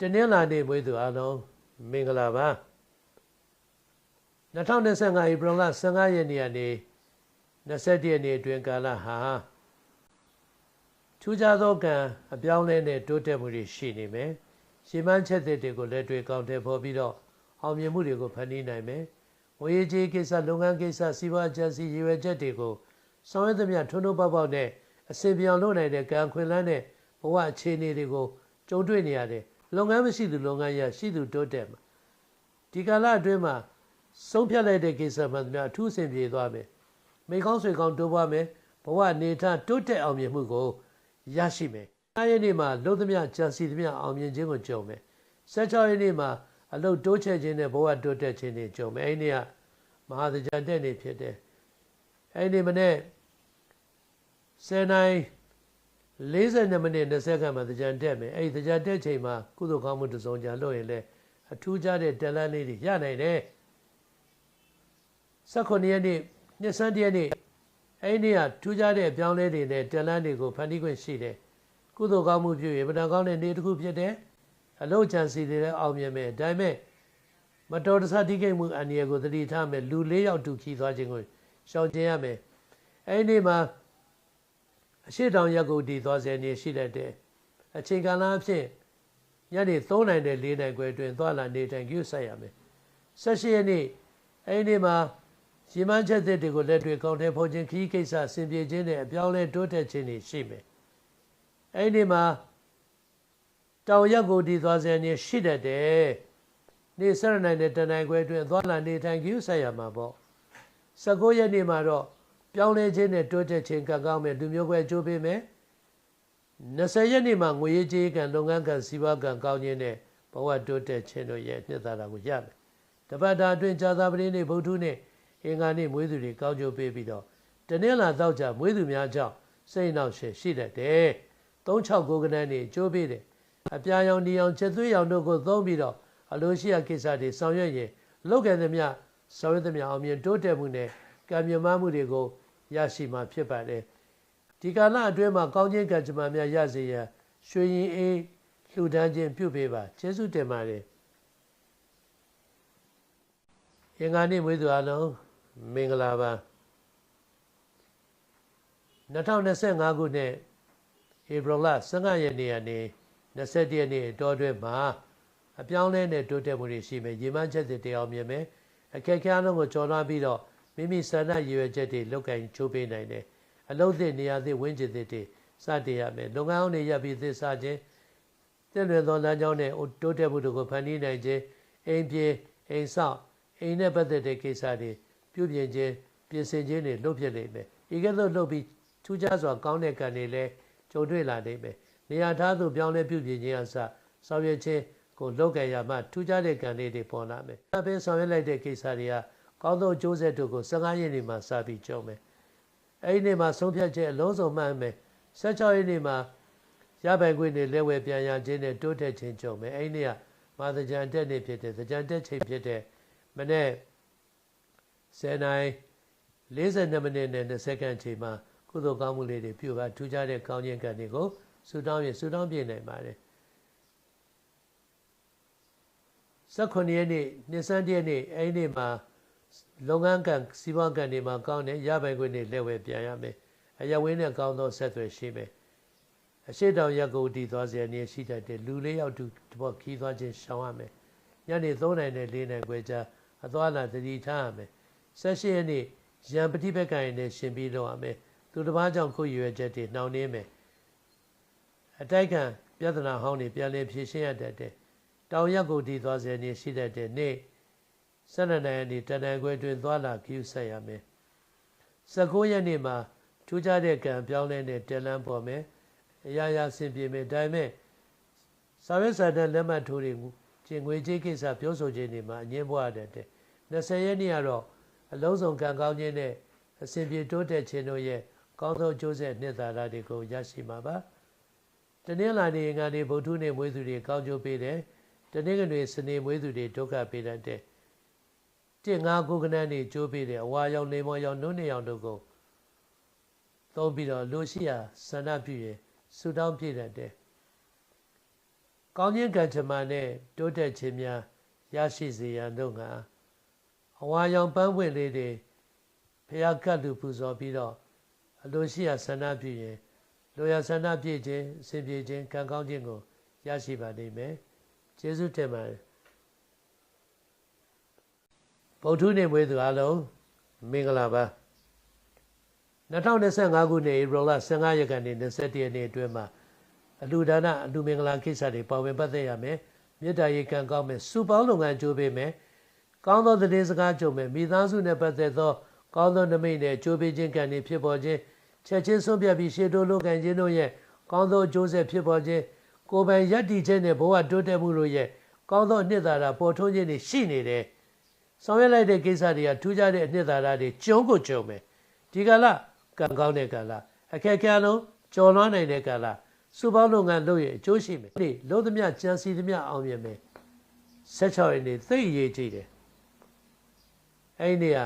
တနင်္လာနေ့မွေးသူအားလုံးမင်္ဂလာပါ2025ဧပြီလ15ရက်နေ့ကနေ21ရက်နေ့အတွင်းကာလဟာထူးခြားသောကံအပြောင်းလဲနဲ့တိုးတက်မှုတွေရှိနေမယ်။ရှင်းမှန်းချက်တွေကိုလက်တွေ့ကောင်းတဲ့ပေါ်ပြီးတော့အောင်မြင်မှုတွေကိုဖန်တီးနိုင်မယ်။ငွေကြေးကိစ္စလုပ်ငန်းကိစ္စစီးပွားကျန်းစီရွယ်ချက်တွေကိုဆောင်ရွက်သမျှထွန်းထွန်းပေါက်ပေါက်နဲ့အစီအပြောင်းလုပ်နိုင်တဲ့ကံခွင်လန်းတဲ့ဘဝအခြေအနေတွေကိုကြုံတွေ့နေရတယ် လုပ်ငန်းမရှိသူလုပ်ငန်းရရှိသူတိုးတက်မှာဒီကာလအတွင်းမှာဆုံးဖြတ်လိုက်တဲ့ကိစ္စမှန်သမျှအထူးဆင်ပြေသွားမယ်မိကောင်းဆွေကောင်းတိုးပွားမယ်ဘဝနေထားတိုးတက်အောင်မြင်မှုကိုရရှိမယ်အားရနေ့မှာလုံသမျှကြံစီသမျှအောင်မြင်ခြင်းကိုကြုံမယ်16ရက်နေ့မှာအလုတ်တိုးချဲ့ခြင်းနဲ့ဘဝတိုးတက်ခြင်းတွေကြုံမယ်အဲ့ဒီကမဟာသကြံတဲ့နေ့ဖြစ်တယ်အဲ့ဒီမနေ့10နိုင် 42မိနစ်20ခန့်မှာတကြံတက်မယ်အဲ့ဒီတကြံတက်ချိန်မှာကုသိုလ်ကောင်းမှုတစ်စုံကြလို့ရင်လည်းအထူးကြတဲ့တလန်းလေးတွေရနိုင်တယ်18ရက်နေ့နှစ်ဆန်းတရက်နေ့အဲ့ဒီကထူးခြားတဲ့အပြောင်းလဲတွေနဲ့တလန်းတွေကိုဖန်တီးခွင့်ရှိတယ်ကုသိုလ်ကောင်းမှုပြုရင်ဗဒံကောင်းတဲ့နေ့တစ်ခုဖြစ်တယ်အလုတ်ချန်စီတွေလည်းအောင်မြင်မယ်ဒါပေမဲ့မတော်တဆတိကိတ်မှုအန္တရာယ်ကိုသတိထားမယ်လူ၄ယောက်တူခီးသွားခြင်းကိုရှောင်ကျဉ်ရမယ်အဲ့ဒီမှာ အရှိတောင်ရက်ကိုတည်သွားစေနေရှိတတ်တယ်အချိန်ကာလအဖြစ်ညနေ3နိုင်တဲ့4နိုင်ခွဲအတွင်းသွားလာနေတိုင်ကျူးဆက်ရမယ်16ရက်နေ့အဲ့ဒီမှာရှင်းမချက်တွေကိုလက်တွေကောင်းတဲ့ဖို့ခြင်းခီးကိစ္စဆင်ပြေခြင်းနဲ့အပြောင်းလဲတိုးတက်ခြင်းတွေရှိမယ်အဲ့ဒီမှာတောင်ရက်ကိုတည်သွားစေနေရှိတတ်တယ်နေ့စရနိုင်တဲ့တနိုင်ခွဲအတွင်းသွားလာနေတိုင်ကျူးဆက်ရမှာပေါ့19ရက်နေ့မှာတော့ ပြောင်းလဲခြင်းနဲ့တိုးတက်ခြင်းကံကောင်းမယ်လူမျိုးကွဲကြိုးပေးမယ်20ရက်နေ့မှာငွေရေးကြေးကံလုပ်ငန်းကံစီးပွားကံကောင်းခြင်းနဲ့ဘဝတိုးတက်ခြင်းတို့ရဲ့နှစ်သာရကိုရမယ်တပတ်တာအတွင်းဇာသာပတိနေ့ဗုဒ္ဓနေ့အင်္ဂါနေ့မွေးသူတွေကောင်းကျိုးပေးပြီးတော့တနင်္လာတော့ကြမွေးသူများကြောင့်စိတ်နှောက်ရှက်ရှိတတ်တယ်369ကနန်းနေကြိုးပေးတယ်အပြာရောင်ဒီရောင်ချက်သွေးရောင်တို့ကိုသုံးပြီးတော့အလိုရှိရာကိစ္စတွေဆောင်ရွက်ရင်လောက်ကံသမျှဆောင်ရွက်သမျှအောင်မြင်တိုးတက်မှုနဲ့ကံမြမမှုတွေကို ရရှိမှာဖြစ်ပါတယ်ဒီကာလအတွင်းမှာကောင်းခြင်းကံကြမ္မာများရစေရန်ရွှေရင်အေးလှူဒန်းခြင်းပြုပေးပါကျေးဇူးတင်ပါတယ်အင်္ဂါနေ့မွေးသူအလုံးမင်္ဂလာပါ2025ခုနှစ်ဧပြီလ15ရက်နေ့ကနေ21ရက်နေ့တောတွင်းမှာအပြောင်းလဲနဲ့တိုးတက်မှုတွေရှိမယ်ရေမှန်းချက်တွေတရားမြင်မယ်အခက်အခဲအလုံးကိုကျော်လွှားပြီးတော့ မိမိဆန္ဒရည်ရွယ်ချက်တွေလောက်ကင်ချိုးပေးနိုင်တယ်အလုံးသစ်နေရာသစ်ဝင်းကျင်သစ်တွေစတင်ရမယ်လုပ်ငန်းအောင်တွေရပ်ပြီးသစ်စားခြင်းတင့်လွယ်သောလမ်းကြောင်းနဲ့တိုးတက်မှုတို့ကိုဖန်တီးနိုင်ခြင်းအိမ်ပြေအိမ်ဆောက်အိမ်နဲ့ပတ်သက်တဲ့ကိစ္စတွေပြုပြင်ခြင်းပြင်ဆင်ခြင်းတွေလုပ်ဖြစ်နေမယ်ဤကဲ့သို့လုပ်ပြီးထူးခြားစွာကောင်းတဲ့ကံတွေလည်းကြုံတွေ့လာနိုင်မယ်နေရာထားသို့ပြောင်းလဲပြုပြင်ခြင်းအစဆောင်ရွက်ခြင်းကိုလုပ်ကြရမှထူးခြားတဲ့ကံလေးတွေပေါ်လာမယ်အပင်ဆောင်ရွက်လိုက်တဲ့ကိစ္စတွေက ကောင်းသောအကျိုးဆက်တို့ကို15ရက်နေ့မှာစပြီးကြုံမယ်အဲ့ဒီနေ့မှာဆုံးဖြတ်ချက်အလုံးစုံမှန်မယ်16ရက်နေ့မှာရပိုင်ခွင့်တွေလက်ဝဲပြန်ရခြင်းနဲ့တိုးတက်ခြင်းကြုံမယ်အဲ့ဒီနေ့ကမာသကြံတက်နေ့ဖြစ်တဲ့သကြံတက်ချိန်ဖြစ်တဲ့မနေ့10နိုင်42မိနစ်နဲ့20စက္ကန့်ချိန်မှာကုသိုလ်ကောင်းမှုလေးတွေပြုပါထူးခြားတဲ့ကောင်းခြင်းကံတွေကိုဆုတောင်းရင်ဆုတောင်းပြနိုင်ပါတယ်18ရက်နေ့နှစ်ဆန်းတရက်နေ့အဲ့ဒီနေ့မှာ လုပ်ငန်းကံစီးပွားကံတွေမှာကောင်းတယ်ရပိုင်ခွင့်တွေလက်ဝဲပြန်ရမယ်အရဝင်းနဲ့ကောင်းသောဆက်သွယ်ရှိမယ်အရှိတောင်ရက်ကိုတည်သွားစေနေရှိတတ်တယ်လူလေးယောက်တူတဘောခီးသွားခြင်းရှောင်ရမယ်ညနေ3နိုင်နဲ့4နိုင်ခွဲကြာအသွားလာတတိထားရမယ်16ရက်နေ့ရံပฏิပက္ခရင်နဲ့ရှင်ပြီးတော့ရမယ်သူတစ်ပါးကြောင့်ခုရွယ်ချက်တွေနှောင့်နှင်းမယ်အတိုက်ခံပြဿနာဟောင်းတွေပြန်လည်ဖြေရှင်းရတတ်တယ်တောင်ရက်ကိုတည်သွားစေနေရှိတတ်တယ်နေ့ 12နိုင်ရက်နေ့တနင်္ဂနွေတွင်သွားလာကျူးဆက်ရမယ်19ရက်နေ့မှာထူးခြားတဲ့ကံပြောင်းလဲတဲ့တလန်းပေါ်မယ်အရာရာဆင်ပြေမယ်ဒါပေမဲ့စာရွက်စာတမ်းလက်မှတ်ထိုးတွေကျင်ငွေကြေးကိစ္စပြောဆိုခြင်းတွေမှာအငင်းပွားတဲ့20ရက်နေ့ကတော့အလုံးစုံကံကောင်းခြင်းနဲ့အစဉ်ပြေတိုးတက်ခြင်းတို့ရဲ့ကောင်းသောကျိုးဆက်နှစ်သာရတွေကိုရရှိမှာပါတနင်္လာနေ့ငါနေ့ဗုဒ္ဓနေ့မွေးသူတွေကောင်းကျိုးပေးတယ်တနင်္ဂနွေစနေမွေးသူတွေဒုက္ခပေးတတ်တယ် တစ်ငါးခုကနန်းနေကျိုးပေးတယ်အဝါရောင်နေမောရောင်နုနေရောင်တို့ကိုသုံးပြီးတော့လူရှိရာဆန္ဒပြုရင်ဆူတောင်းပြည့်တတ်တယ်ကောင်းခြင်းကံကြမ္မာနဲ့တိုးတက်ခြင်းများရရှိစေရန်တို့ငါအဝါရောင်ပန်းပွင့်လေးတွေဖျားကတ်လူပူဇော်ပြီးတော့အလိုရှိရာဆန္ဒပြုရင်လိုရာဆန္ဒပြည့်ခြင်းအစဉ်ပြေခြင်းကံကောင်းခြင်းကိုရရှိပါလိမ့်မယ်ကျေးဇူးတင်ပါတယ် ဗုဒ္ဓနေမွေးသူအလုံးမင်္ဂလာပါ2025ခုနှစ်ဧပြီလ15ရက်ကနေ21ရက်နေ့အတွင်းမှာအလူဒါနအလူမင်္ဂလာကိစ္စတွေပါဝင်ပတ်သက်ရမယ်မေတ္တာရေကံကောင်းမယ်စုပေါင်းလုပ်ငန်းကြိုးပေးမယ်ကောင်းသောသတင်းစကားကြုံမယ်မိသားစုနဲ့ပတ်သက်သော ကောင်းသောနမိတ်နဲ့ကြိုးပေးခြင်းကံတွေဖြစ်ပေါ်ခြင်းချက်ချင်းဆုံးဖြတ်ပြီးရှေ့တိုးလုပ်ကံခြင်းတို့ရဲ့ကောင်းသောအကျိုးဆက်ဖြစ်ပေါ်ခြင်းကိုယ်ပိုင်ယက်တည်ခြင်းနဲ့ဘဝတိုးတက်မှုတို့ရဲ့ကောင်းသောအနှစ်သာရပေါ်ထွန်းခြင်းတွေရှိနေတယ် ဆောင်ရွက်လိုက်တဲ့ကိစ္စတွေကထူးခြားတဲ့အနှစ်သာရတွေကျုံကိုကျုံမယ်ဒီကလာကံကောင်းတဲ့ကာလအခက်အခဲလုံးကျော်လွှမ်းနိုင်တဲ့ကာလစုပေါင်းလုပ်ငန်းလုပ်ရအကျိုးရှိမယ်ဒီလုံးသမျှကြံစီသမျှအောင်မြင်မယ်16ရက်နေ့သိရေးကြည့်တယ်အဲ့ဒီနေ့က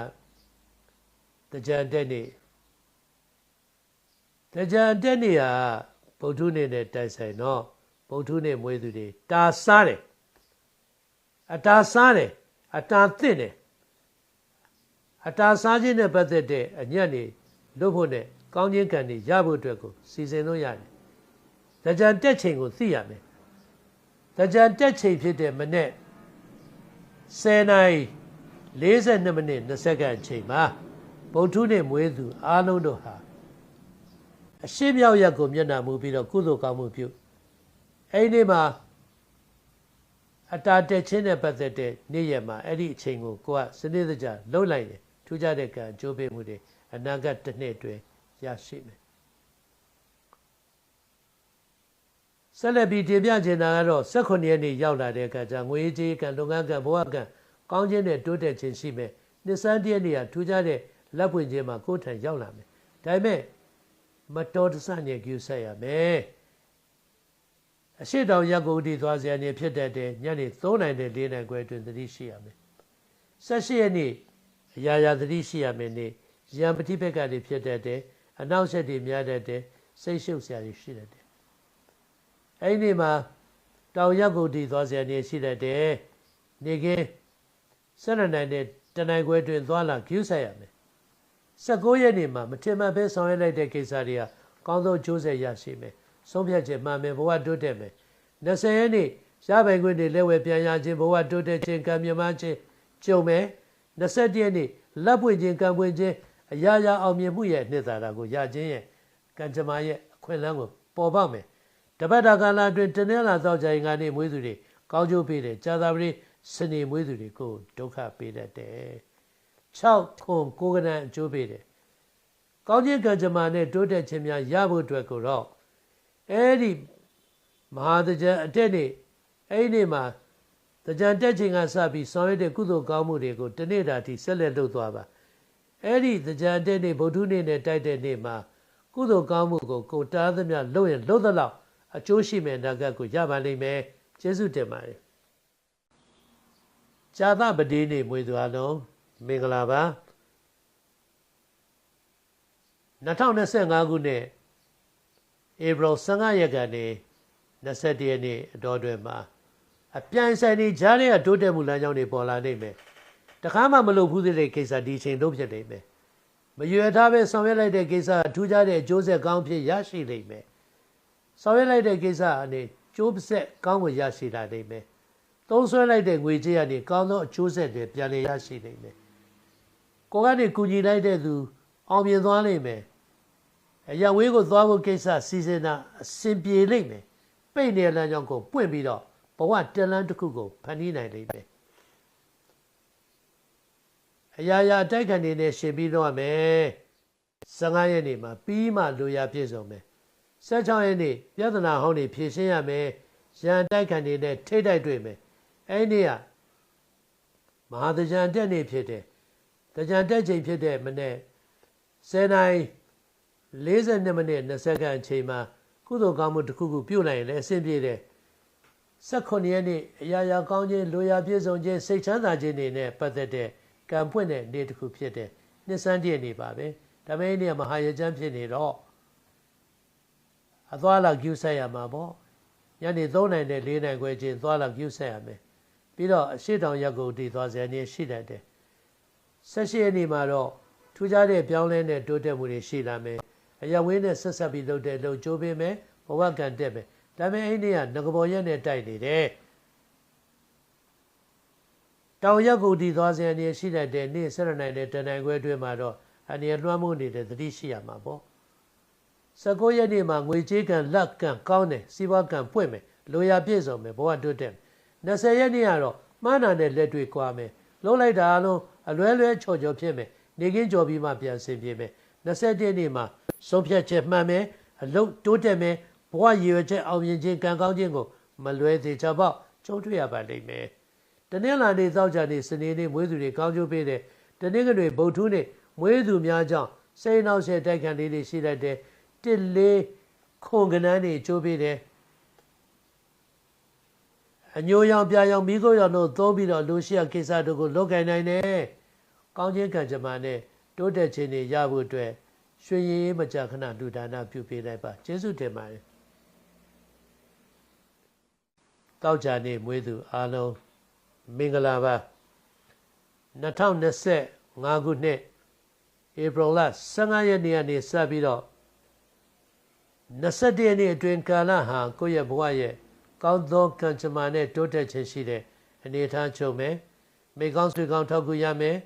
တကြံတက်နေ့တကြံတက်နေ့ကဗုဒ္ဓနေ့နဲ့တိုက်ဆိုင်တော့ဗုဒ္ဓနေ့မွေးသူတွေတာစားတယ်အတာစားတယ် အတာသင့်တယ်အတာစားခြင်းနဲ့ပတ်သက်တဲ့အညံ့နေလို့ဖို့နဲ့ကောင်းခြင်းကံတွေရဖို့အတွက်ကိုစီစဉ်လို့ရတယ်။တကြံတက်ချိန်ကိုသိရမယ်။တကြံတက်ချိန်ဖြစ်တဲ့မနေ့10နာရီ42မိနစ်20စက္ကန့်အချိန်မှာဗုဒ္ဓနဲ့မွေးသူအားလုံးတို့ဟာအရှိမြောက်ရက်ကိုမျက်နှာမူပြီးတော့ကုသိုလ်ကောင်းမှုပြုအဲ့ဒီမှာ အတာတက်ချင်းနဲ့ပတ်သက်တဲ့နေ့ရက်မှာအဲ့ဒီအချိန်ကိုကိုကစနစ်တကျလှုပ်လိုက်တယ်ထူးခြားတဲ့ကံအကျိုးပေးမှုတွေအနာဂတ်တစ်နှစ်အတွင်းရရှိမယ်ဆက်လက်ပြီးတင်ပြချင်တာကတော့18ရက်နေ့ရောက်လာတဲ့အခါကျငွေကြေးကံလုပ်ငန်းကံဘဝကံကောင်းခြင်းနဲ့တိုးတက်ခြင်းရှိမယ်နှစ်စန်းတည်းနေ့ကထူးခြားတဲ့လက်ပွင့်ခြင်းမှာကိုယ်ထံရောက်လာမယ်ဒါပေမဲ့မတော်တဆနဲ့ကျူဆက်ရမယ် အရှိတောင်ရက်ကိုဒီသွားစရာနေဖြစ်တဲ့ညနေ3နိုင်တဲ့4နိုင်ခွဲအတွင်းသတိရှိရမယ်18ရက်နေ့အရာရာသတိရှိရမယ်နေ့ရံပฏิဘက်ကနေဖြစ်တတ်တယ်အနောက်ဆက်တွေများတတ်တယ်စိတ်ရှုပ်စရာတွေရှိတတ်တယ်အဲ့ဒီမှာတောင်ရက်ကိုတည်သွားစရာနေရှိတတ်တယ်နေကင်းဆက်ရနိုင်တဲ့တနိုင်ခွဲတွင်သွားလာကျူးဆက်ရမယ်16ရက်နေ့မှာမထင်မှတ်ပဲဆောင်ရွက်လိုက်တဲ့ကိစ္စတွေကကောင်းသောကျိုးဆက်ရရှိမယ် ဆုံးဖြတ်ချက်မှန်မယ်ဘဝတိုးတက်မယ်20ရက်နေ့ရပိုင်ခွင့်တွေလက်ဝဲပြန်ရခြင်းဘဝတိုးတက်ခြင်းကံမြမခြင်းကြုံမယ်21ရက်နေ့လက်ပွင့်ခြင်းကံပွင့်ခြင်းအရာရာအောင်မြင်မှုရဲ့နှစ်သာရကိုရခြင်းရဲ့ကံကြမ္မာရဲ့အခွင့်အလမ်းကိုပေါ်ပေါက်မယ်တပတ်တာကာလအတွင်းတနင်္လာသောကြာရင်ကနေမွေးသူတွေကောင်းကျိုးပေးတယ်ကြာသာပတိစနေမွေးသူတွေကိုဒုက္ခပေးတတ်တယ်6ခုကိုကနံအကျိုးပေးတယ်ကောင်းခြင်းကံကြမ္မာနဲ့တိုးတက်ခြင်းများရဖို့အတွက်ကိုတော့ အဲ့ဒီမဟာတကြံအတက်နေအဲ့ဒီမှာတကြံတက်ခြင်းကစပြီးဆောင်ရွက်တဲ့ကုသိုလ်ကောင်းမှုတွေကိုတနေ့တာထိဆက်လက်လုပ်သွားပါအဲ့ဒီတရားတဲ့နေ့ဗုဒ္ဓနေ့နဲ့တိုက်တဲ့နေ့မှာကုသိုလ်ကောင်းမှုကိုကိုတားသမျှလုပ်ရင်လုပ်သလောက်အကျိုးရှိမယ်နာဂတ်ကိုရပါလိမ့်မယ်ကျေးဇူးတင်ပါတယ်ဇာသပတိနေ့မွေသူအလုံးမင်္ဂလာပါ2025ခုနှစ် ဧပြီ15ရက်ကနေ21ရက်နေ့အတော်တွင်မှာအပြိုင်ဆိုင်နေကြားတဲ့တိုးတက်မှုလမ်းကြောင်းတွေပေါ်လာနိုင်မယ်တခါမှမလုပ်ဘူးသေးတဲ့ကိစ္စဒီချိန်လုံးဖြစ်နေမယ်မရွယ်ထားပဲဆောင်ရွက်လိုက်တဲ့ကိစ္စထူးခြားတဲ့အကျိုးဆက်ကောင်းဖြစ်ရရှိလိမ့်မယ်ဆောင်ရွက်လိုက်တဲ့ကိစ္စအနေကျိုးဆက်ကောင်းကိုရရှိလာနိုင်မယ်သုံးဆွဲလိုက်တဲ့ငွေကြေးကနေကောင်းသောအကျိုးဆက်တွေပြန်လည်ရရှိနိုင်မယ်ကိုကနေကူညီလိုက်တဲ့သူအောင်မြင်သွားလိမ့်မယ် အရာဝေးကိုသွားဖို့ကိစ္စစီစဉ်တာအဆင်ပြေလိမ့်မယ်ပိတ်နေတဲ့လမ်းကြောင်းကိုပွင့်ပြီးတော့ဘဝတလန်းတစ်ခုကိုဖန်တီးနိုင်လိမ့်မယ်အရာရာတိုက်ခံနေနဲ့ရှင်ပြီးတော့မယ်15ရက်နေ့မှာပြီးမှလိုရာပြည့်စုံမယ်16ရက်နေ့ပြဿနာဟောင်းတွေဖြေရှင်းရမယ်ရန်တိုက်ခံနေနဲ့ထိတ်တိုက်တွေ့မယ်အဲ့ဒီကမဟာတကြံတက်နေဖြစ်တယ်တကြံတက်ချိန်ဖြစ်တဲ့မနေ့10နိုင် 42မိနစ်20စက္ကန့်အချိန်မှာကုသိုလ်ကောင်းမှုတစ်ခုခုပြုတ်နိုင်ရင်လည်းအဆင်ပြေတယ်18ရက်နေ့အရာရာကောင်းခြင်းလိုရာပြည့်စုံခြင်းစိတ်ချမ်းသာခြင်းတွေနဲ့ပတ်သက်တဲ့ကံပွင့်တဲ့နေ့တစ်ခုဖြစ်တဲ့နှစ်စန်းတည့်နေပါပဲဒါပေမဲ့နေ့မဟာရကျမ်းဖြစ်နေတော့အသွားလာကျူးဆက်ရမှာပေါ့ညနေ3နိုင်နဲ့4နိုင်ခွဲချင်းသွားလာကျူးဆက်ရမယ်ပြီးတော့အရှိတောင်ရက်ကိုတည်သွားစရာနေရှိတတ်တယ်ဆက်ရှိရက်နေ့မှာတော့ထူးခြားတဲ့ပြောင်းလဲတဲ့တိုးတက်မှုတွေရှိလာမယ် အရဝင်းနဲ့ဆက်ဆက်ပြီးလုပ်တဲ့လုပ်ကြိုးပေးမယ်ဘဝကံတက်မယ်ဒါပေမဲ့အဲ့ဒီကငကဘော်ရက်နဲ့တိုက်နေတယ်တောင်ရက်ကိုတည်သွားစရာနေရှိတတ်တဲ့နေ့ဆက်ရနိုင်တဲ့တန်နိုင်ခွဲအတွင်းမှာတော့အနေလွှမ်းမိုးနေတဲ့သတိရှိရမှာပေါ့19ရက်နေ့မှာငွေကြေးကံလက်ကံကောင်းတယ်စီးပွားကံပွင့်မယ်လိုရာပြည့်စုံမယ်ဘဝတိုးတက်20ရက်နေ့ကတော့မှားနာတဲ့လက်တွေကွာမယ်လုံးလိုက်တာအလုံးအလွဲလွဲချော်ချော်ဖြစ်မယ်နေကင်းကြော်ပြီးမှပြန်ဆင်ပြေမယ် 20ရက်နေ့မှာဆုံးဖြတ်ချက်မှန်မယ်အလုံးတိုးတက်မယ်ဘဝရည်ရွယ်ချက်အောင်မြင်ခြင်းကံကောင်းခြင်းကိုမလွဲသေးချပေါ့ကျုံးတွေ့ရပါလိမ့်မယ်တနင်္လာနေ့သောကြာနေ့စနေနေ့မွေးသူတွေကောင်းကျိုးပေးတဲ့တနင်္ဂနွေဗုဒ္ဓဟူးနေ့မွေးသူများကြောင့်စိတ်နှောက်ရှက်တိုက်ခံလေးတွေရှိတတ်တဲ့တစ်လေးခွန်ကနန်းတွေကျိုးပေးတယ်အညိုရောင်ပြရောင်မိခိုးရောင်တို့သုံးပြီးတော့လူရှိရကိစ္စတို့ကိုလုတ်ကင်နိုင်တယ်။ကောင်းခြင်းကံကြမ္မာနဲ့ တိုးတက်ခြင်းတွေရဖို့အတွက်ရွှေရည်မကြခဏလူဒါနပြုပေးလိုက်ပါကျေးဇူးတင်ပါတယ်။တောက်ကြနေမွေးသူအားလုံးမင်္ဂလာပါ2025ခုနှစ်ဧပြီလ15ရက်နေ့ကနေစပြီးတော့21ရက်နေ့အတွင်းကာလဟာကိုယ့်ရဲ့ဘဝရဲ့ကောင်းသောကံကြမ္မာနဲ့တိုးတက်ခြင်းရှိတဲ့အနေအထားချုပ်မယ်မိကောင်းဆွေကောင်းထောက်ကူရမယ်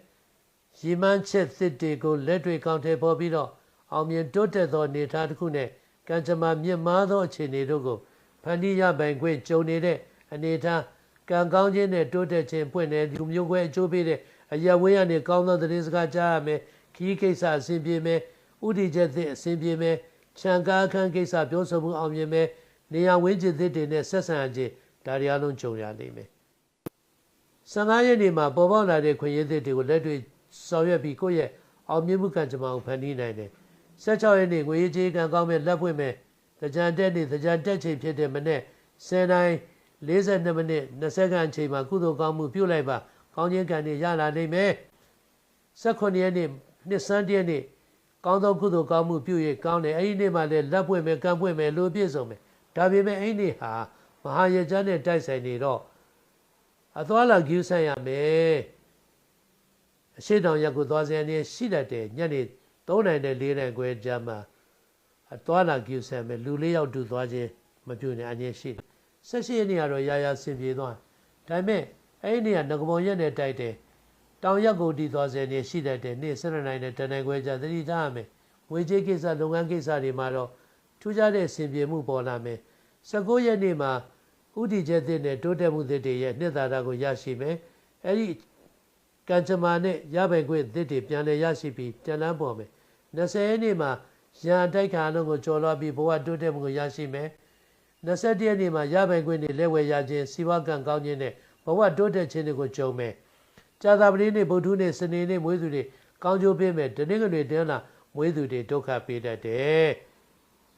ရီမန်းချက်သစ်တွေကိုလက်တွေကောင်းထဲပေါ်ပြီးတော့အောင်မြင်တိုးတက်သောအနေအထားတစ်ခုနဲ့ကံကြမ္မာမြင့်မားသောအခြေအနေတို့ကိုဖန်တီးရပိုင်ခွင့်ကြုံနေတဲ့အနေအထားကံကောင်းခြင်းနဲ့တိုးတက်ခြင်းပွင့်တဲ့လူမျိုးကွဲအကျိုးပေးတဲ့အရာဝေးရနေကောင်းသောသတင်းစကားကြားရမယ်ခီးကိစ္စအဆင်ပြေမယ်ဥတီချက်သစ်အဆင်ပြေမယ်ခြံကားအခန်းကိစ္စပြောဆိုမှုအောင်မြင်မယ်နေရာဝင်းကျင်သစ်တွေနဲ့ဆက်ဆံခြင်းဒါတွေအလုံးကြုံရနိုင်မယ်15ရက်နေ့မှာပေါ်ပေါက်လာတဲ့ခွင့်ရည်သစ်တွေကိုလက်တွေ့ ဆောင်ရွက်ပြီးကိုယ့်ရဲ့အောင်မြင်မှုကံကြမ္မာကိုဖန်တီးနိုင်တယ်16ရက်နေ့ငွေကြေးကံကောင်းမဲ့လက်ပွင့်မဲ့တကြံတက်နေ့တကြံတက်ချိန်ဖြစ်တဲ့မနေ့10တိုင်း42မိနစ်20စက္ကန့်အချိန်မှာကုသိုလ်ကောင်းမှုပြုလိုက်ပါကောင်းခြင်းကံတွေရလာနိုင်မယ်18ရက်နေ့နှစ်စန်းတရက်နေ့ကောင်းသောကုသိုလ်ကောင်းမှုပြု၍ကောင်းတယ်အဲ့ဒီနေ့မှလည်းလက်ပွင့်မယ်ကံပွင့်မယ်လူပြည့်စုံမယ်ဒါပေမဲ့အဲ့ဒီနေ့ဟာမဟာရကြနဲ့တိုက်ဆိုင်နေတော့အသွားလာကျူးဆန့်ရမယ် အရှိတောင်ရက်ကိုသွားစရနေရှိတတ်တယ်ညနေ3နိုင်နဲ့4နိုင်ခွဲကြာမှအသွားလာကျူးဆန့်မယ်လူလေးယောက်တူသွားခြင်းမပြုနဲ့အငြင်းရှိတယ်ဆက်ရှိနေရတော့ရာရာဆင်ပြေသွားဒါပေမဲ့အဲ့ဒီနေကငကမောရက်နဲ့တိုက်တယ်တောင်ရက်ကိုတည်သွားစေနေရှိတတ်တယ်နေ့7နိုင်နဲ့တနိုင်ခွဲကြာသတိထားရမယ်ငွေကြေးကိစ္စလုပ်ငန်းကိစ္စတွေမှာတော့ထူးခြားတဲ့ဆင်ပြေမှုပေါ်လာမယ်19ရက်နေ့မှာဥတီချက်သစ်နဲ့တိုးတက်မှုသစ်တွေရဲ့နှစ်သာရကိုရရှိမယ်အဲ့ဒီ ကံကြမ္မာနဲ့ရပိုင်ခွင့်သစ်တွေပြန်လည်ရရှိပြီးပြန်လန်းပေါ်မယ်20ရက်နေ့မှာရန်တိုက်ခါလုံးကိုကျော်လွှားပြီးဘဝတိုးတက်မှုကိုရရှိမယ်21ရက်နေ့မှာရပိုင်ခွင့်တွေလက်ဝယ်ရခြင်းစီဝါကံကောင်းခြင်းနဲ့ဘဝတိုးတက်ခြင်းတွေကိုကြုံမယ်ကြာသပတေးနေ့ဗုဒ္ဓနေ့စနေနေ့မွေးသူတွေကောင်းကျိုးပေးမယ်တနင်္ဂနွေတင်းလာမွေးသူတွေဒုက္ခပေးတတ်တယ်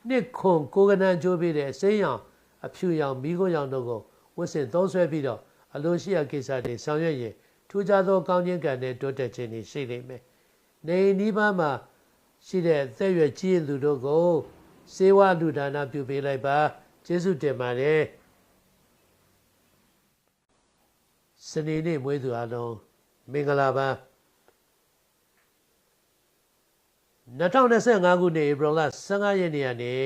နှစ်ခွန်ကိုကနန်ကျိုးပေးတဲ့အစိမ်းရောင်အဖြူရောင်မိခိုးရောင်တို့ကိုဝတ်ဆင်သုံးဆွဲပြီးတော့အလိုရှိရာကိစ္စတွေဆောင်ရွက်ရင် ထူးခြားသောကောင်းခြင်းကံနဲ့တိုးတက်ခြင်းတွေရှိနေမယ်နေနီးပါးမှာရှိတဲ့သက်ရွယ်ကြီးသူတို့ကိုစေဝလူဒါနပြုပေးလိုက်ပါကျေးဇူးတင်ပါတယ်စနေနေ့မွေးသူအလုံးမင်္ဂလာပါ2025ခုနှစ်ဧပြီလ15ရက်နေ့ကနေ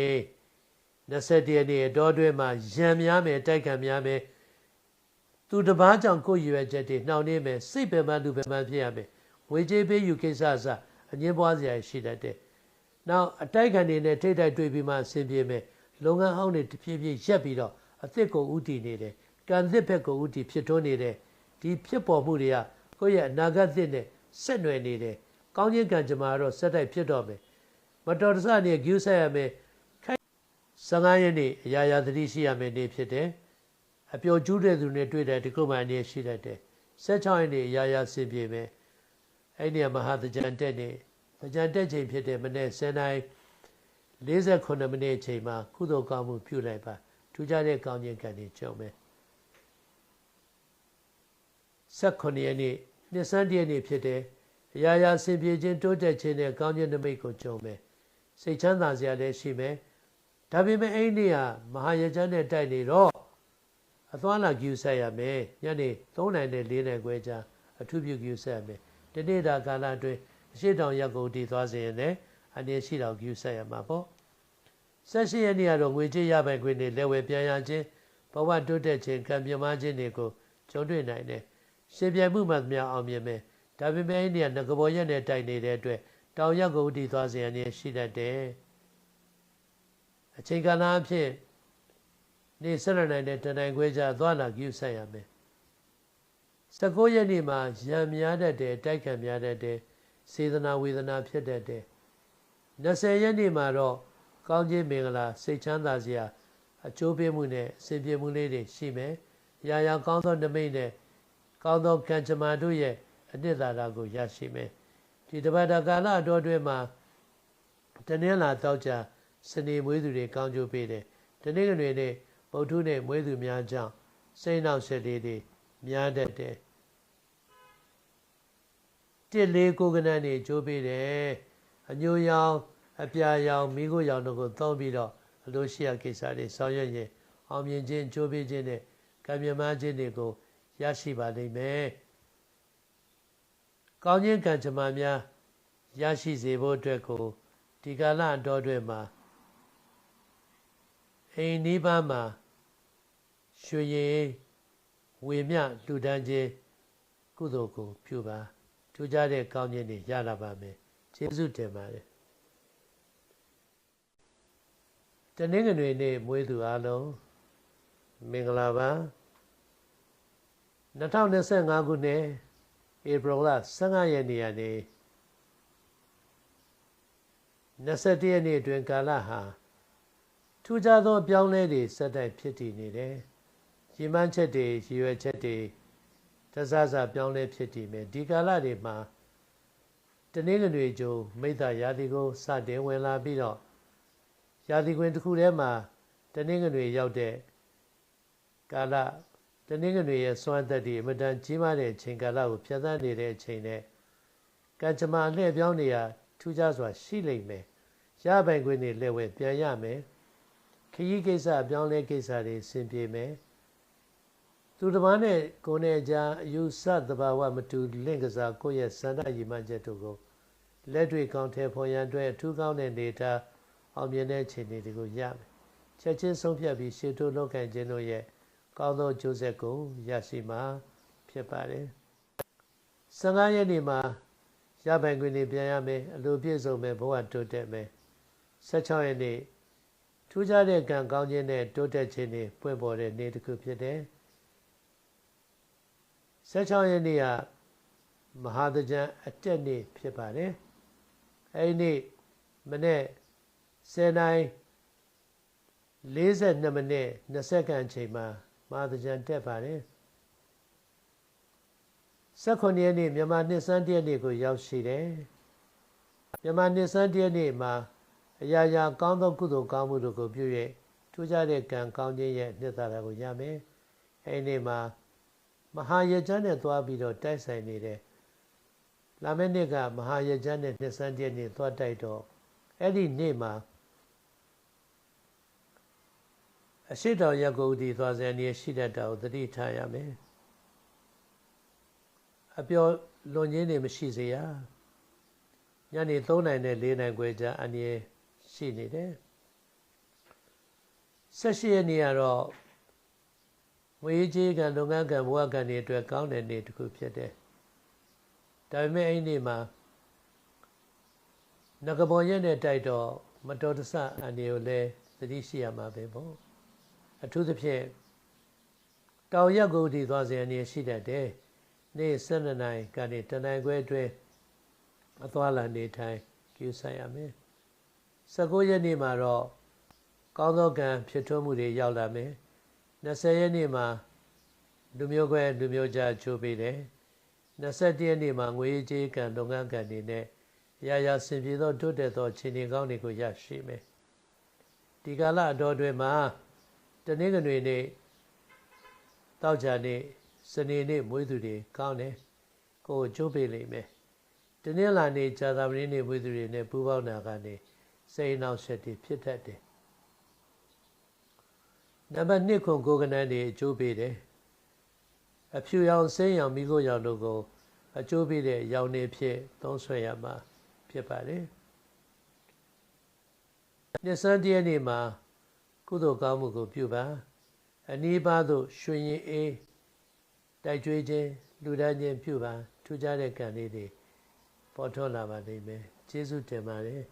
20ရက်နေ့တောတွင်းမှာရံများမယ်တိုက်ခံများမယ် သူတပားကြောင့်ကိုယ်ရွယ်ချက်တွေနှောင့်နှေးမယ်စိတ်ပင်ပန်းသူပင်ပန်းဖြစ်ရမယ်ဝေကြေးပေးယူကိစ္စအစအငင်းပွားစရာရှိတတ်တယ်နောက်အတိုက်ခံတွေနဲ့ထိတ်တိုက်တွေ့ပြီးမှအဆင်ပြေမယ်လုပ်ငန်းဟောင်းတွေတဖြည်းဖြည်းရက်ပြီးတော့အသစ်ကိုဥတည်နေတယ်ကံသစ်ဘက်ကိုဥတည်ဖြစ်ထွန်းနေတယ်ဒီဖြစ်ပေါ်မှုတွေကကိုယ့်ရဲ့အနာဂတ်သစ်နဲ့ဆက်နွယ်နေတယ်ကောင်းခြင်းကံကြမ္မာတော့ဆက်တိုက်ဖြစ်တော့မယ်မတော်တဆနေဂယူးဆက်ရမယ်ခိုက်15ရက်နေ့အရာရာသတိရှိရမယ်နေ့ဖြစ်တယ် အပျော်ကျူးတဲ့သူနဲ့တွေ့တဲ့ဒီကုမှန်အနေရှိတတ်တယ်16ရက်နေ့အရာရာဆင်ပြေမယ်အဲ့ဒီမဟာတကြံတက်နေတကြံတက်ချိန်ဖြစ်တဲ့မနေ့10နိုင်48မိနစ်အချိန်မှာကုသိုလ်ကောင်းမှုပြုလိုက်ပါထူးခြားတဲ့ကောင်းခြင်းကံတွေကြုံမယ်18ရက်နေ့နှစ်ဆန်းတရက်နေ့ဖြစ်တဲ့အရာရာဆင်ပြေခြင်းတိုးတက်ခြင်းနဲ့ကောင်းခြင်းနမိတ်ကိုကြုံမယ်စိတ်ချမ်းသာစရာလည်းရှိမယ်ဒါပေမဲ့အဲ့ဒီဟာမဟာရကျမ်းနဲ့တိုက်နေတော့ အသွားလာကျူဆက်ရမယ်ညနေ3နိုင်နဲ့4နိုင်ခွဲကြာအထူးပြုကျူဆက်ရမယ်ဒီနေ့ဒါကာလအတွင်းအရှိတောင်ရက်ကုန်တည်သွားစေရင်လည်းအနေရှိတော်ကျူဆက်ရမှာပေါ့ဆက်ရှိရနေရတော့ငွေကြေးရပိုင်ခွင့်တွေလက်ဝဲပြန်ရခြင်းဘဝတိုးတက်ခြင်းကံပြမခြင်းတွေကိုကြုံတွေ့နိုင်တယ်ရှင်ပြိုင်မှုမှများအောင်မြင်မယ်ဒါပေမဲ့အဲ့ဒီကငကဘောရက်နဲ့တိုက်နေတဲ့အတွက်တောင်ရက်ကုန်တည်သွားစေရနေရှိတတ်တယ်အချိန်ကာလအဖြစ် နေဆက်ရနိုင်တဲ့တနိုင်ခွဲကြသွားလာကြည့်ဆက်ရမယ်19ရက်နေ့မှာရံများတတ်တယ်တိုက်ခံများတတ်တယ်စေတနာဝေဒနာဖြစ်တတ်တယ်20ရက်နေ့မှာတော့ကောင်းခြင်းမင်္ဂလာစိတ်ချမ်းသာစရာအကျိုးပေးမှုနဲ့အစဉ်ပြေမှုလေးတွေရှိမယ်။ရာရာကောင်းသောနမိတ်နဲ့ကောင်းသောကံကြမ္မာတို့ရဲ့အနှစ်သာရကိုရရှိမယ်။ဒီတပတ်တာကာလအတော်တွင်မှာတနင်္လာတောက်ကြစနေမွေးသူတွေကောင်းကျိုးပေးတယ်။တနင်္ဂနွေနေ့ ဗုဒ္ဓနဲ့မွေးသူများကြောင့်စိတ်နှောက်ဆက်လေးတွေများတတ်တယ်။တစ်လေးကိုကနန်းနေကျိုးပေးတယ်။အညိုရောင်အပြာရောင်မိခိုးရောင်တို့ကိုသုံးပြီးတော့အလိုရှိရာကိစ္စတွေဆောင်ရွက်ရင်အောင်မြင်ခြင်းကြိုးပေးခြင်းနဲ့ကံမြမခြင်းတွေကိုရရှိပါလိမ့်မယ်။ကောင်းခြင်းကံကြမ္မာများရရှိစေဖို့အတွက်ကိုဒီကာလအတော်တွင်မှာအိမ်နိဗ္ဗာန်မှာ ရွှေရည်ဝေမျှလူဒန်းခြင်းကုသိုလ်ကိုပြုပါထူးခြားတဲ့ကောင်းခြင်းတွေရလာပါမယ်။ကျေးဇူးတင်ပါတယ်။တနင်္ဂနွေနေ့မွေးသူအလုံးမင်္ဂလာပါ2025ခုနှစ်ဧပြီလ15ရက်နေ့ကနေ21ရက်နေ့အတွင်းကာလဟာထူးခြားသောပြောင်းလဲတွေစက်တိုက်ဖြစ်တည်နေတယ်။ ရည်မှန်းချက်တွေရည်ရွယ်ချက်တွေတစစပြောင်းလဲဖြစ်တည်မယ်ဒီကာလတွေမှာတနင်္ဂနွေကျုံမိသားရာသီကိုစတင်ဝင်လာပြီးတော့ရာသီခွင်တစ်ခုထဲမှာတနင်္ဂနွေရောက်တဲ့ကာလတနင်္ဂနွေရဲ့စွမ်းသက်တွေအမတန်ကြီးမားတဲ့အချိန်ကာလကိုဖြတ်သန်းနေတဲ့အချိန်နဲ့ကံကြမ္မာလှည့်ပြောင်းနေရထူးခြားစွာရှိလိမ့်မယ်ရပိုင်ခွင့်တွေလက်ဝဲပြန်ရမယ်ခရီးကိစ္စအပြောင်းလဲကိစ္စတွေဆင်ပြေမယ် သူတစ်ပါးနဲ့ကိုယ်နဲ့ကြားအယူဆသဘာဝမတူလင့်ကစားကိုယ့်ရဲ့စန္ဒရည်မှန်းချက်တို့ကိုလက်တွေ့ကောင်းထဲဖော်ရန်အတွက်အထူးကောင်းတဲ့နေသားအောင်မြင်တဲ့အခြေအနေတွေကိုရမယ်ချက်ချင်းဆုံးဖြတ်ပြီးရှေ့တိုးလောက်ကန်ခြင်းတို့ရဲ့ကောင်းသောကျိုးဆက်ကိုရရှိမှာဖြစ်ပါတယ်15ရက်နေ့မှာရပိုင်ခွင့်တွေပြန်ရမယ်အလိုပြည့်စုံမယ်ဘဝတိုးတက်မယ်16ရက်နေ့ထူးခြားတဲ့ကံကောင်းခြင်းနဲ့တိုးတက်ခြင်းတွေပွင့်ပေါ်တဲ့နေ့တစ်ခုဖြစ်တယ် 16ရက်နေ့ကမဟာသကြံအတက်နေ့ဖြစ်ပါတယ်အဲဒီနေ့မနေ့10နိုင်42မိနစ်20စက္ကန့်အချိန်မှာမဟာသကြံတက်ပါတယ်18ရက်နေ့မြန်မာနှစ်စန်းတရက်နေ့ကိုရောက်ရှိတယ်မြန်မာနှစ်စန်းတရက်နေ့မှာအရာရာကောင်းသောကုသိုလ်ကောင်းမှုတို့ကိုပြု၍ထူးခြားတဲ့ကံကောင်းခြင်းရဲ့နှစ်သာရကိုရမယ်အဲဒီနေ့မှာ မဟာယကြမ်းနဲ့သွားပြီးတော့တိုက်ဆိုင်နေတယ်လာမယ့်နှစ်ကမဟာယကြမ်းနဲ့နှစ်စန်းတရက်နေ့သွားတိုက်တော့အဲ့ဒီနေ့မှာအရှိတော်ရက်ကိုဒီသွားစံနေရှိတတ်တာကိုသတိထားရမယ်အပြောလွန်ခြင်းတွေမရှိစေရညနေ3နိုင်နဲ့4နိုင်ခွဲကြာအနည်းရှိနေတယ်18ရက်နေ့ကတော့ ငွေကြေးကံလုပ်ငန်းကံဘဝကံတွေအတွက်ကောင်းတဲ့နေ့တစ်ခုဖြစ်တယ်ဒါပေမဲ့အဲ့ဒီနေ့မှာငကပေါ်ရက်နဲ့တိုက်တော့မတော်တဆအန်ဒီကိုလည်းသတိရှိရမှာပဲပေါ့အထူးသဖြင့်တောင်ရက်ကိုတည်သွားစေအနေရှိတတ်တယ်နေ့12နိုင်ကနေတနိုင်ခွဲအတွင်းအသွားလာနေထိုင်ကျူဆိုင်ရမယ်19ရက်နေ့မှာတော့ကောင်းသောကံဖြစ်ထွန်းမှုတွေရောက်လာမယ် 20ရက်နေ့မှာလူမျိုးခွဲလူမျိုးကြားချိုးပေးတယ်21ရက်နေ့မှာငွေကြေးကံလုပ်ငန်းကံတွေနဲ့ရာရာဆင်ပြေသောတိုးတက်သောခြေနေကောင်းတွေကိုရရှိမယ်ဒီကာလအတော်တွင်မှာတနင်္ဂနွေနေ့တောက်ကြနေ့စနေနေ့မွေးသူတွေကောင်းတယ်ကိုယ်ကျိုးပေးလိမ့်မယ်တနင်္လာနေ့ဇာတာပတိနေ့မွေးသူတွေနဲ့ပူးပေါင်းတာကနေစိတ်နှောက်ယှက်တွေဖြစ်တတ်တယ် နံပါတ်1ခွန်ကိုယ်ကနန်းတွေအကျိုးပေးတယ်အဖြူရောင်စိမ်းရောင်မိခိုးရောင်တို့ကိုအကျိုးပေးတဲ့ရောင်နေဖြစ်သုံးဆွဲရမှာဖြစ်ပါတယ်နှစ်ဆန်းတရက်နေ့မှာကုသိုလ်ကောင်းမှုကိုပြုပါအနည်းပါးသို့ရွှင်ရင်အေးတိုက်ကြွေးခြင်းလူဒန်းခြင်းပြုပါထူးခြားတဲ့ကံလေးတွေပေါ်ထွန်းလာပါလိမ့်မယ်ကျေးဇူးတင်ပါတယ်